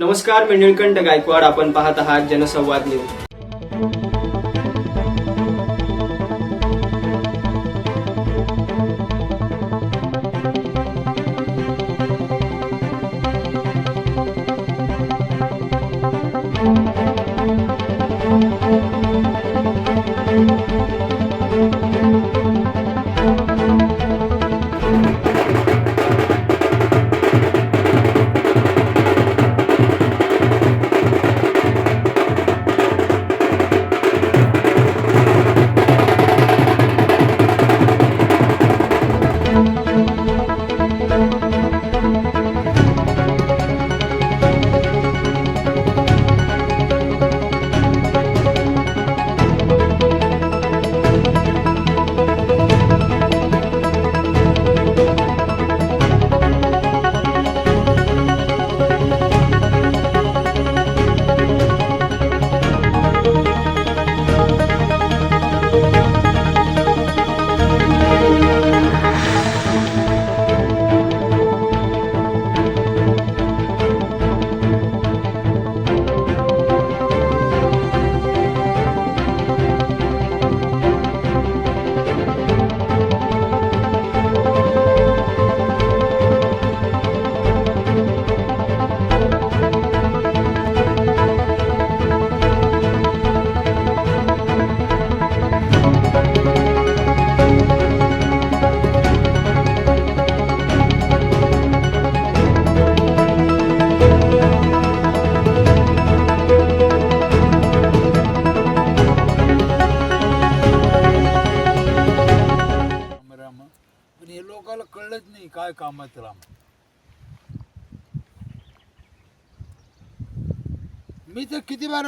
नमस्कार मी निळकंठ गायकवाड. आपण पाहत आहात जनसंवाद न्यूज.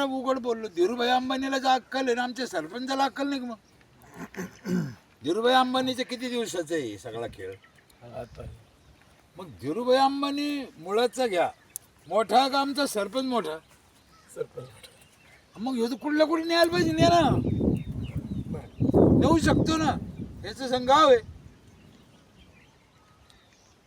बारा उघड बोललो. धीरूभाई अंबानीला जा अक्कल आहे ना आमच्या सरपंचाला अक्कल नाही का मग? धीरूभाई अंबानीचं किती दिवसाचं आहे हे सगळा खेळ? मग धीरूभाई अंबानी मुळाचा घ्या. मोठा का आमचा सरपंच मोठा? मग ह्यो तर कुठल्या कुठे न्यायला पाहिजे न्या ना. नेऊ शकतो ना. याचं संघाव आहे.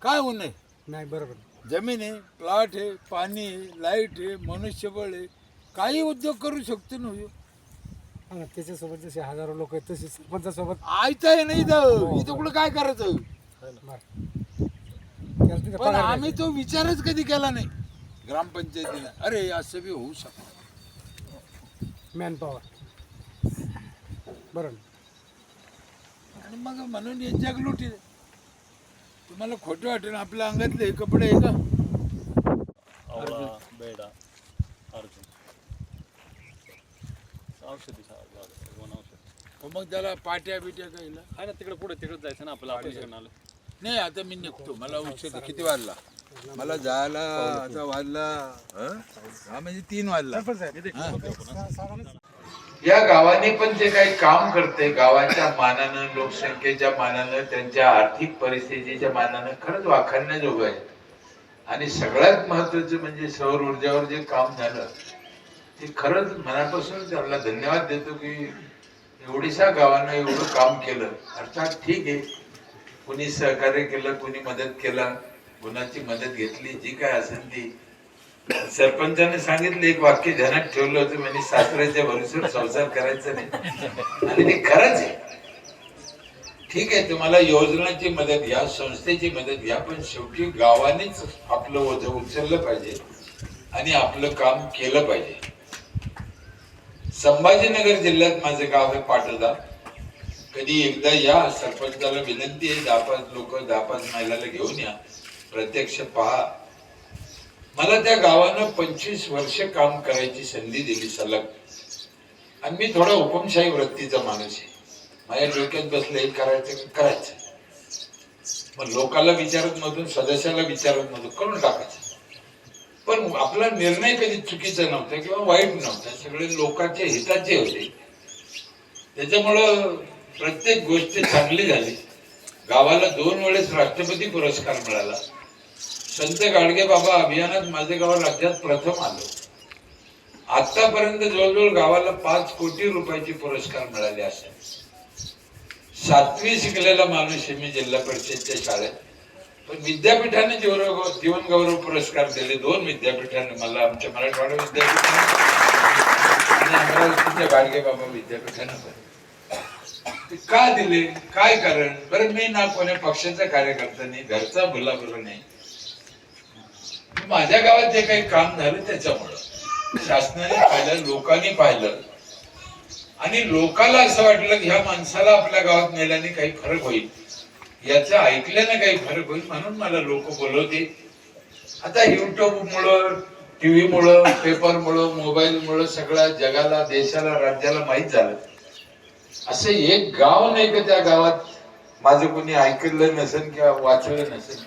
काय होऊ नये? नाही बरोबर. जमीन आहे प्लॉट आहे पाणी आहे लाइट आहे मनुष्यबळ आहे. काही उद्योग करू शकतो ना ह्यो. हा ना, त्याच्यासोबत जसे हजारो लोक आहेत तसे सरपंचासोबत. आयतं आहे नाही इथं. इथं कुठं काय करायचं? बरं. त्याला तिथे पण पगार आम्ही तो विचारच कधी केला नाही. ग्रामपंचायतीने. अरे असं बी होऊ शकतं. मॅन पॉवर बरोबर आणि मग म्हणून हे जगलुटी. तुम्हाला खोटं वाटेल. आपल्या अंगातले हे कपडे आहे का? आवळा बेडा. औषधी वन औषध. मग त्याला पाट्या बिट्या आहे ना? तिकडे पुढे तिकडे जायचं ना आपलं ऑपरेशन आलं. नाही आता मी निघतो. मला आहे. किती वाजला मला जायला आता वाजला हं? हा म्हणजे तीन वाजला या गावाने पण जे काही काम करते गावाच्या मानानं लोकसंख्येच्या मानानं त्यांच्या आर्थिक परिस्थितीच्या मानानं खरंच वाखाणण्याजोगं आहे. आणि सगळ्यात महत्वाचं म्हणजे सौर ऊर्जावर जे काम झालं ते खरंच मनापासून त्याला धन्यवाद देतो की एवढीशा गावानं एवढं काम केलं. अर्थात ठीक आहे. कुणी सहकार्य केलं कुणी मदत केला कुणाची मदत घेतली जी काय असेल ती. सरपंचाने सांगितलं एक वाक्य ध्यानात ठेवलं होतं म्हणजे सासऱ्याच्या भरोश्यावर संसार करायचा नाही. आणि ते खरंच आहे. ठीक आहे तुम्हाला योजनाची मदत घ्या संस्थेची मदत घ्या पण शेवटी गावानेच आपलं ओझं उचललं पाहिजे आणि आपलं काम केलं पाहिजे. संभाजीनगर जिल्ह्यात माझं गाव आहे पाटोदा. कधी एकदा या सरपंचाला विनंती आहे दहा पाच लोक दहा पाच महिलाला घेऊन या. प्रत्यक्ष पहा. मला त्या गावानं पंचवीस वर्ष काम करायची संधी दिली सलग. आणि मी थोडा हुकुमशाही वृत्तीचा माणूस आहे. माझ्या डोक्यात बसलं हे करायचं करायचं. मग लोकाला विचारत मधून सदस्याला विचारत मधून करून टाकायचं. पण आपला निर्णय कधी चुकीचा नव्हता किंवा वाईट नव्हता. सगळे लोकांच्या हिताचे होते. त्याच्यामुळं प्रत्येक गोष्ट चांगली झाली. गावाला दोन वेळेस राष्ट्रपती पुरस्कार मिळाला. संत गाडगे बाबा अभियानात माझे गाव राज्यात प्रथम आलो. आतापर्यंत जवळजवळ गावाला पाच कोटी रुपयाचे पुरस्कार मिळाले असे. सातवी शिकलेला माणूस आहे मी जिल्हा परिषदच्या शाळेत. पण विद्यापीठाने जीवनगौरव जीवनगौरव पुरस्कार दिले. दोन विद्यापीठाने मला आमच्या मराठवाडा विद्यापीठाने आणि अमरावतीच्या गाडगे बाबा विद्यापीठाने पण. का दिले? काय कारण? बरं मी ना कोण्या पक्षाचा कार्यकर्ता नाही घरचा भुला बरं नाही. माझ्या गावात जे काही काम झालं त्याच्यामुळं. शासनाने पाहिलं लोकांनी पाहिलं. आणि लोकाला असं वाटलं की ह्या माणसाला आपल्या गावात नेल्याने काही फरक होईल. याचं ऐकल्यानं काही फरक होईल म्हणून मला लोक बोलवते. आता युट्यूब मुळे टीव्ही मुळे पेपर मुळे मोबाईल मुळे सगळ्या जगाला देशाला राज्याला माहीत झालं. असं एक गाव नाही का त्या गावात माझं कोणी ऐकलं नसेल किंवा वाचलं नसेल?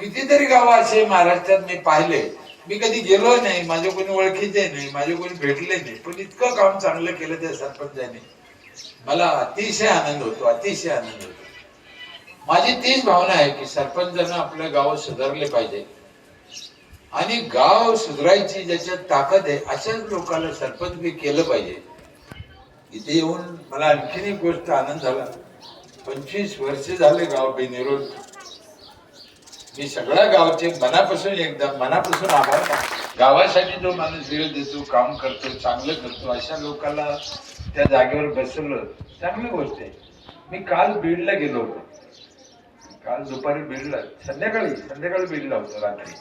कितीतरी गाव असे महाराष्ट्रात मी पाहिले. मी कधी गेलो नाही माझे कोणी ओळखीचे नाही माझे कोणी भेटले नाही. पण इतकं काम चांगलं केलं त्या सरपंचाने. मला अतिशय आनंद होतो अतिशय आनंद होतो. माझी तीच भावना आहे की सरपंचानं आपल्या गाव सुधारले पाहिजे. आणि गाव सुधारायची ज्याच्यात ताकद आहे अशाच लोकांना सरपंच बी केलं पाहिजे. इथे येऊन मला आणखीन एक गोष्ट आनंद झाला. पंचवीस वर्ष झाले गाव बेनिरोध मी सगळ्या गावचे मनापासून एकदा मनापासून आभार गावासाठी जो माणूस वेळ देतो काम करतो चांगलं करतो अशा लोकांना त्या जागेवर बसवलं चांगली गोष्ट आहे. मी काल बीडला गेलो होतो. काल दुपारी बीडला संध्याकाळी संध्याकाळी बीडला लावतो रात्री.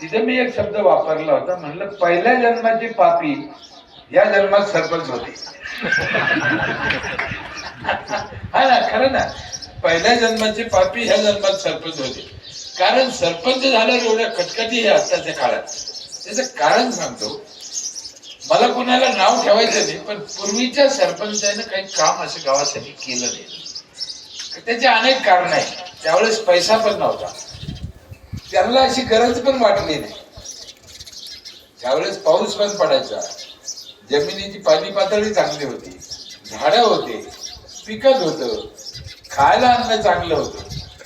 तिथे मी एक शब्द वापरला होता म्हणलं पहिल्या जन्माची पापी या जन्मात सरपंच होते. हा ना खरं ना. पहिल्या जन्माची पापी ह्या जन्मात सरपंच होते. कारण सरपंच झाल्यावर एवढ्या कटकटी हे आत्ताच्या काळात. त्याचं कारण सांगतो मला कोणाला नाव ठेवायचं नाही पण पूर्वीच्या सरपंचानं काही काम असं गावासाठी केलं नाही. त्याचे अनेक कारण आहेत. त्यावेळेस पैसा पण नव्हता. त्यांना अशी गरज पण वाटली नाही. त्यावेळेस पाऊस पण पडायचा. जमिनीची पाणी पातळी चांगली होती. झाडं होते. पिकत होत. खायला अन्न चांगलं होतं.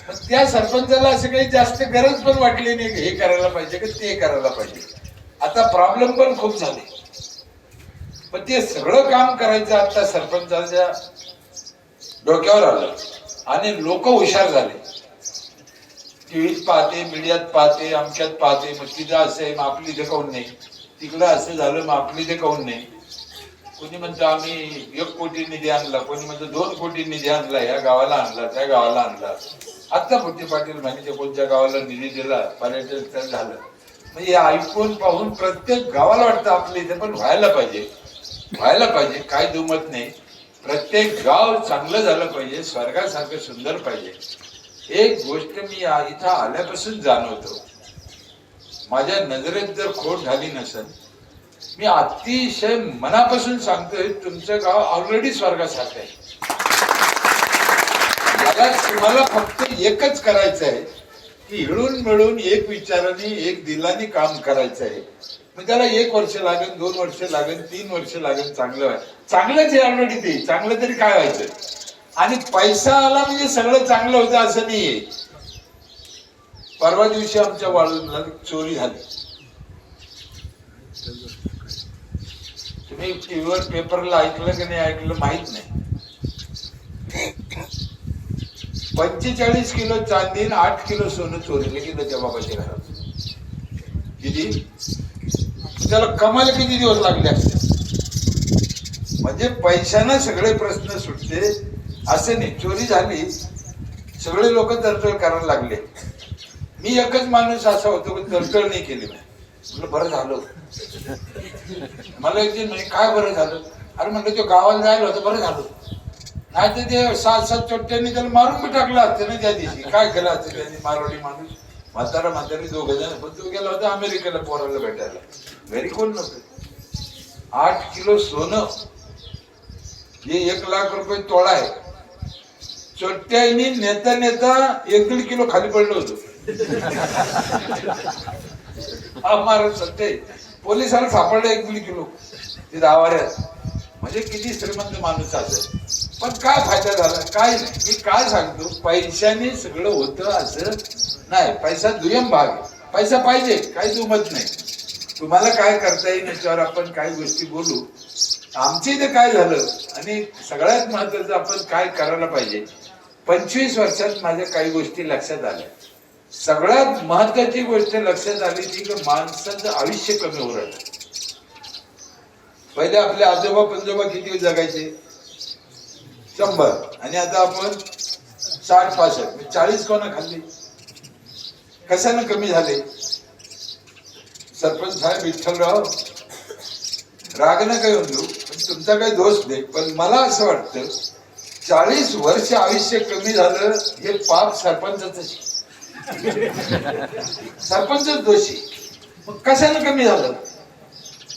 पण त्या सरपंचाला असं काही जास्त गरज पण वाटली नाही हे करायला पाहिजे का ते करायला पाहिजे. आता प्रॉब्लेम पण खूप झाले. पण ते सगळं काम करायचं आता सरपंचाच्या डोक्यावर आलं. आणि लोक हुशार झाले. टीव्हीत पाहते मीडियात पाहते आमच्यात पाहते मग तिथं असं आहे मग आपली इथे काऊन नाही? तिकडं असं झालं मग आपली इथे काऊन नाही? कोणी म्हणतो आम्ही एक कोटी निधी आणला. कोणी म्हणतो दोन कोटी निधी आणला या गावाला आणला त्या गावाला आणला. आता मोठी पाटील माहिती कोणत्या गावाला निधी दिला पर्यटन स्थळ झालं. म्हणजे हे ऐकून पाहून प्रत्येक गावाला वाटतं आपल्या इथे पण व्हायला पाहिजे. व्हायला पाहिजे काय दुमत नाही. प्रत्येक गाव चांगलं झालं पाहिजे स्वर्गासारखं सुंदर पाहिजे. एक गोष्ट मी इथं आल्यापासून जाणवतो. माझ्या नजरेत जर खोट झाली नसेल मी अतिशय मनापासून सांगतोय तुमचं गाव ऑलरेडी स्वर्गासारखं आहे. याला तुम्हाला फक्त एकच करायचं आहे की हिळून मिळून एक विचाराने एक दिलाने काम करायचं आहे मग त्याला एक वर्ष लागेल दोन वर्ष लागेल तीन वर्ष लागेल चांगलं व्हाय चांगलंच आहे ऑलरेडी ते चांगलं तरी काय व्हायचं? आणि पैसा आला म्हणजे सगळं चांगलं होतं असं नाहीये. परवा दिवशी आमच्या वाळूला चोरी झाली. तुम्ही टीव्हीवर पेपरला ऐकलं की नाही ऐकलं माहीत नाही. पंचेचाळीस किलो चांदी आणि आठ किलो सोनं चोरीला गेलं त्या बाबाच्या घरात. किती? त्याला कमायला किती दिवस लागले असते म्हणजे पैशानं सगळे प्रश्न सुटते असे नाही चोरी झाली. सगळे लोक तडतड करायला लागले. मी एकच माणूस असा होतो की तडतड नाही केली. मी म्हणलं बरं झालं. मला एक दिन काय बरं झालं? अरे म्हणलं तो गावाला जायला होतं बरं झालं. नाही तर ते सात सात चोट्ट्यांनी त्याला मारून बी टाकलं असतं ना त्या दिवशी. काय केलं असतं त्यांनी मारवाडी माणूस? म्हातारा म्हातारी दोघ जण. पण तो गेला होता अमेरिकेला पोराला भेटायला. घरी कोण नव्हतं? आठ किलो सोनं. हे एक लाख रुपये तोळा आहे. चोट्ट्यानी नेता नेता एक दीड किलो खाली पडलं होतो. हा महाराज सत्य पोलिसाला सापडलं एक दीड किलो. ते आवाऱ्यात म्हणजे किती श्रीमंत माणूस असेल पण काय फायदा झाला? काय नाही. मी काय सांगतो? पैशाने सगळं होतं असं नाही पैसा दुय्यम भाग आहे. पैसा पाहिजे काही दुमत नाही. तुम्हाला काय करता येईल याच्यावर आपण काही गोष्टी बोलू. आमच्या इथे काय झालं आणि सगळ्यात महत्वाचं आपण काय करायला पाहिजे पंचवीस वर्षात माझ्या काही गोष्टी लक्षात आल्या. सगळ्यात महत्वाची गोष्ट लक्षात आली ती की माणसाचं आयुष्य कमी होत राहिलं. पहिले आपले आजोबा पंजोबा किती जगायचे? शंभर. आणि आता आपण साठ पासष्ट. चाळीस कोणा खाल्ली? कशानं कमी झाले? सरपंच साहेब विठ्ठलराव राग नका येऊन पण तुमचा काही दोष नाही. पण मला असं वाटतं चाळीस वर्ष आयुष्य कमी झालं हे पाप सरपंचाच सरपंचच दोषी. मग कशानं कमी झालं?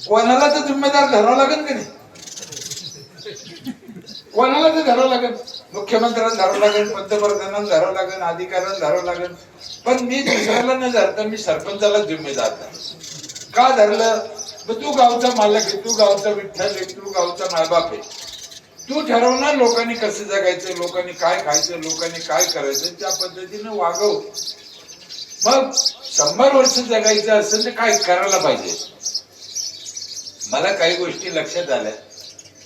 कोणाला तर जिम्मेदार धरावं लागेल का नाही? कोणाला तर धरावं लागेल? मुख्यमंत्र्यांना धरावं लागेल पंतप्रधानांना धरावं लागेल अधिकाऱ्यांना धरावं लागेल. पण मी दुसऱ्याला न धरता मी सरपंचाला जिम्मेदार का धरलं? मग तू गावचा मालक आहे तू गावचा विठ्ठल आहे तू गावचा मायबाप आहे. तू ठरवणार लोकांनी कसं जगायचं लोकांनी काय खायचं लोकांनी काय करायचं त्या पद्धतीनं वागव. मग शंभर वर्ष जगायचं असेल तर काय करायला पाहिजे? मला काही गोष्टी लक्षात आल्या.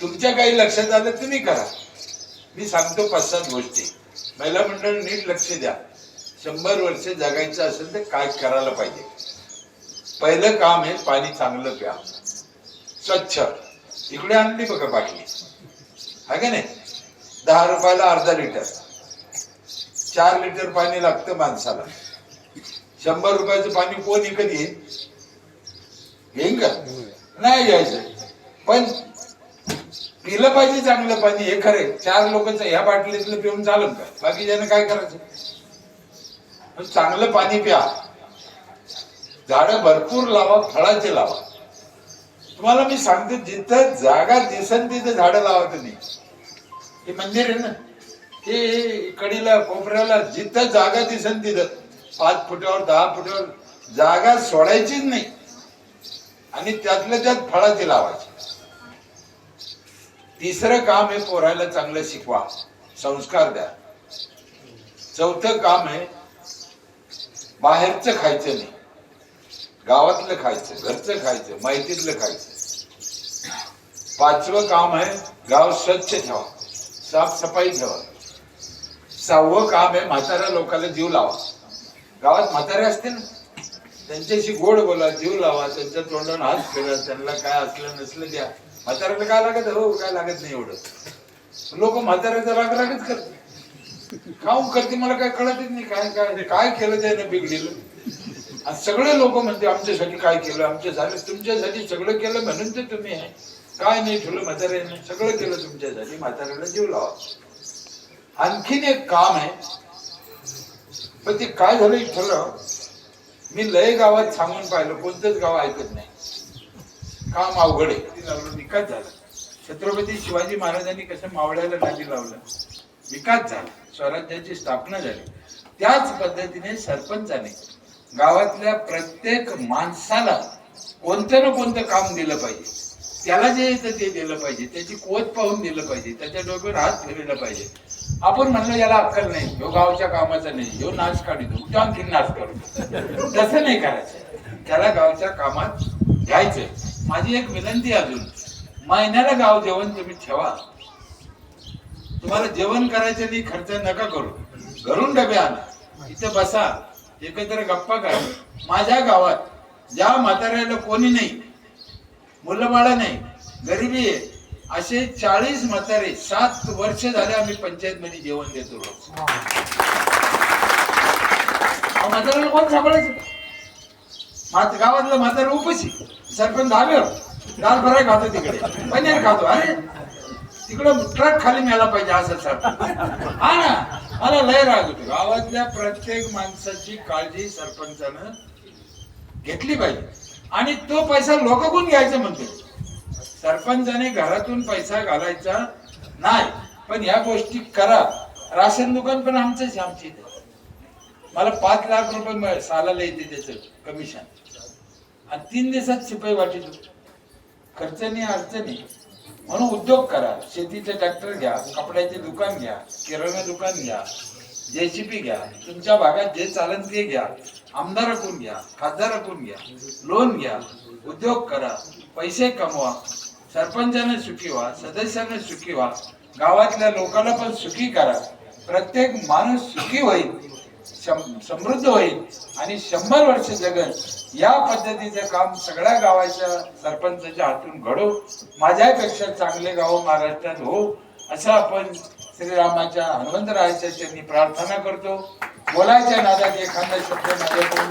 तुमच्या काही लक्षात आलं तुम्ही करा. मी सांगतो पाच सात गोष्टी. महिला मंडळ नीट लक्ष द्या. शंभर वर्ष जगायचं असेल तर काय करायला पाहिजे? पहिलं काम हे पाणी चांगलं प्या. स्वच्छ. इकडे आणली बघा बाटली. आहे का नाही? दहा रुपयाला अर्धा लिटर. चार लिटर पाणी लागतं माणसाला. शंभर रुपयाचं पाणी कोण विकत येईल? घेईन का? नाही घ्यायचं पण पिलं पाहिजे चांगलं पाणी हे खरे चार लोकांचं ह्या बाटलीतलं पिऊन चालून का? बाकी ज्यानं काय करायचं? चांगलं पाणी प्या. झाडं भरपूर लावा फळाचे लावा. तुम्हाला मी सांगतो जिथं जागा दिसन तिथं झाडं लावा तुम्ही हे मंदिर आहे ना? ते कडीला कोपऱ्याला जिथं जागा दिसन तिथं. पाच फुटावर दहा फुटावर जागा सोडायचीच नाही. आणि त्यातल्या त्यात फळाची लावायची. तिसरं काम आहे पोरायला चांगलं शिकवा. संस्कार द्या. चौथं काम आहे बाहेरचं खायचं नाही. गावातलं खायचं घरचं खायचं माहितीतलं खायचं. पाचवं काम आहे गाव स्वच्छ ठेवा. साफसफाई ठेवा. सहावं काम आहे म्हाताऱ्या लोकांना जीव लावा. गावात म्हातारे असते ना? त्यांच्याशी गोड बोला जीव लावा त्यांच्या तोंडावर हात फिरा त्यांना काय असलं नसलं द्या. म्हाताऱ्याला काय लागत? हो काय लागत नाही एवढं. लोक म्हाताऱ्याचा राग रागच करते काऊन करते? मला काय कळतच नाही. काय काय काय केलं त्याने बिघडलं आणि सगळे लोक म्हणते आमच्यासाठी काय केलं? आमच्या झालं. तुमच्यासाठी सगळं केलं म्हणून ते तुम्ही आहे. काय नाही ठेवलं म्हाताऱ्याने? सगळं केलं तुमच्यासाठी. म्हाताऱ्याला जीव लावा. आणखीन एक काम आहे. पण ते काय झालं ठरलं मी लय गावात सांगून पाहिलं. कोणतंच गाव ऐकत नाही. काम अवघड आहे. विकास झाला. छत्रपती शिवाजी महाराजांनी कसं मावळ्याला नदी लावलं? विकास झाला. स्वराज्याची स्थापना झाली. त्याच पद्धतीने सरपंचाने गावातल्या प्रत्येक माणसाला कोणतं ना कोणतं काम दिलं पाहिजे. त्याला जे येतं ते दिलं पाहिजे. त्याची कोत पाहून दिलं पाहिजे. त्याच्या डोक्यावर हात फिरवला पाहिजे. आपण म्हणलं याला अक्कल नाही. ह्यो गावच्या कामाचा नाही. ह्यो नाच काढतो तो आणखी नाच करतो तसं नाही करायचं. त्याला गावच्या कामात घ्यायचंय. माझी एक विनंती अजून. महिन्याला गाव जेवण तुम्ही ठेवा. तुम्हाला जेवण करायचं नाही खर्च नका करू. घरून डबे आणा. इथं बसा. एकत्र गप्पा करा. माझ्या गावात ज्या म्हाताऱ्याला कोणी नाही. मुलंबाळं नाही. गरिबी आहे. असे चाळीस म्हातारे सात वर्ष झाले आम्ही पंचायत मध्ये जेवण देतो अहो, म्हाताऱ्याला कोण सांभाळायचं? मात गावातलं माझं उपशी. सरपंच धाब्यावर दाल फ्राय खातो तिकडे. पनीर खातो. अरे तिकडं ट्रक खाली मिळाला पाहिजे असं सर हा ना. मला लय राग होतो. गावातल्या प्रत्येक माणसाची काळजी सरपंचानं घेतली पाहिजे. आणि तो पैसा लोकांकडून घ्यायचा म्हणतो सरपंचाने घरातून पैसा घालायचा नाही. पण या गोष्टी करा. राशन दुकान पण आमचंच आमची मला पाच लाख रुपये सालाला येते त्याचं कमिशन. आणि तीन दिवसात शिपाई वाटेल खर्च नाही अडचणी. म्हणून उद्योग करा शेतीचे ट्रॅक्टर घ्या कपड्याचे दुकान घ्या किराणा दुकान घ्या जेसीपी घ्या तुमच्या भागात जे चालन ते घ्या आमदाराकडून घ्या खासदाराकडून घ्या लोन घ्या उद्योग करा पैसे कमवा सरपंचाने सुखी व्हा सदस्याने सुखी व्हा गावातल्या लोकांना पण सुखी करा प्रत्येक माणूस सुखी होईल. समृद्ध होईल. आणि शंभर वर्ष जगल. या पद्धतीचं काम सगळ्या गावाच्या सरपंचाच्या हातून घडो. माझ्यापेक्षा चांगले गाव महाराष्ट्रात हो असं आपण श्रीरामाच्या हनुमंतरायाच्या त्यांनी प्रार्थना करतो. बोलायच्या नादात एखादा शब्द माझ्याकडून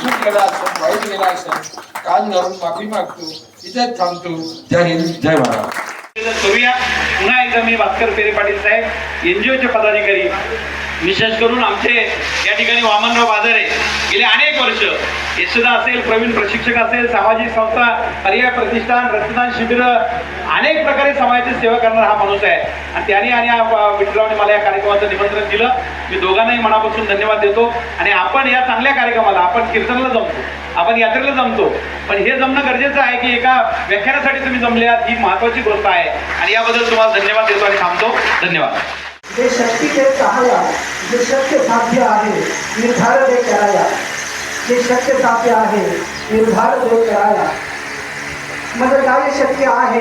चूक गेला असेल वाईट गेला असेल कान धरून माफी मागतो. इथेच थांबतो. जय हिंद जय महाराज. करूया पुन्हा एकदा मी भास्कर पेरे पाटील साहेब एनजीओचे पदाधिकारी. विशेष करून आमचे या ठिकाणी वामनराव बाजारे गेले अनेक वर्ष. यशदा असेल प्रवीण प्रशिक्षक असेल सामाजिक संस्था पर्याय प्रतिष्ठान रक्तदान शिबिर अनेक प्रकारे समाजाची सेवा करणारा हा माणूस आहे. आणि त्याने आणि या मला या कार्यक्रमाचं निमंत्रण दिलं. मी दोघांनाही मनापासून धन्यवाद देतो. आणि आपण या चांगल्या कार्यक्रमाला आपण कीर्तनाला जमतो. आपण यात्रेला जमतो. पण हे जमणं गरजेचं आहे की एका व्याख्यानासाठी तुम्ही जमले आहात ही महत्वाची गोष्ट आहे. आणि याबद्दल तुम्हाला धन्यवाद देतो आणि थांबतो. धन्यवाद. जे शक्तीचे सहाय्या जे शक्य साध्य आहे निर्धार दे कराया जे शक्य साध्य आहे निर्धार दे कराया मग काय शक्य आहे,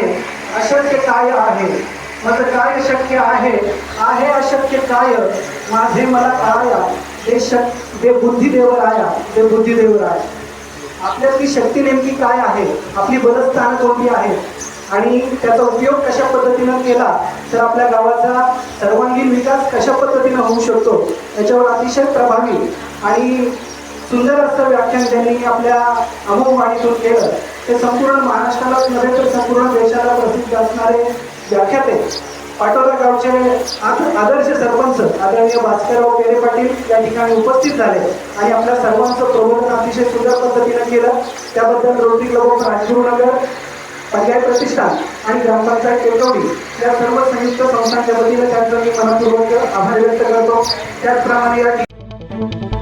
अशक्य काय आहे। मग काय शक्य आहे आहे अशक्य काय माझे मला कळाया जे शक, जे बुद्धिदेव राया जे बुद्धिदेव राया आपल्यातली शक्ती नेमकी काय आहे? आपली बलस्थानं कोणती आहेत आणि त्याचा उपयोग कशा पद्धतीनं केला तर आपल्या गावाचा सर्वांगीण विकास कशा पद्धतीनं होऊ शकतो याच्यावर अतिशय प्रभावी आणि सुंदर असं व्याख्यान त्यांनी आपल्या अमोघ वाणीतून केलं. ते संपूर्ण महाराष्ट्रालाच नव्हे तर संपूर्ण देशाला प्रसिद्ध असणारे व्याख्याते. पाटोदा गावचे आद- आदर्श सरपंच आदरणीय भास्करराव पेरे पाटील या ठिकाणी उपस्थित झाले आणि आपल्या सर्वांचं प्रबोधन अतिशय सुंदर पद्धतीनं केलं. त्याबद्दल रोटरी क्लब ऑफ राजगुरुनगर पर्याय प्रतिष्ठान आणि ग्रामपंचायत कोटवडी या सर्व संयुक्त संस्थांच्या वतीने त्यांचं मी मनपूर्वक आभार व्यक्त करतो. त्याचप्रमाणे या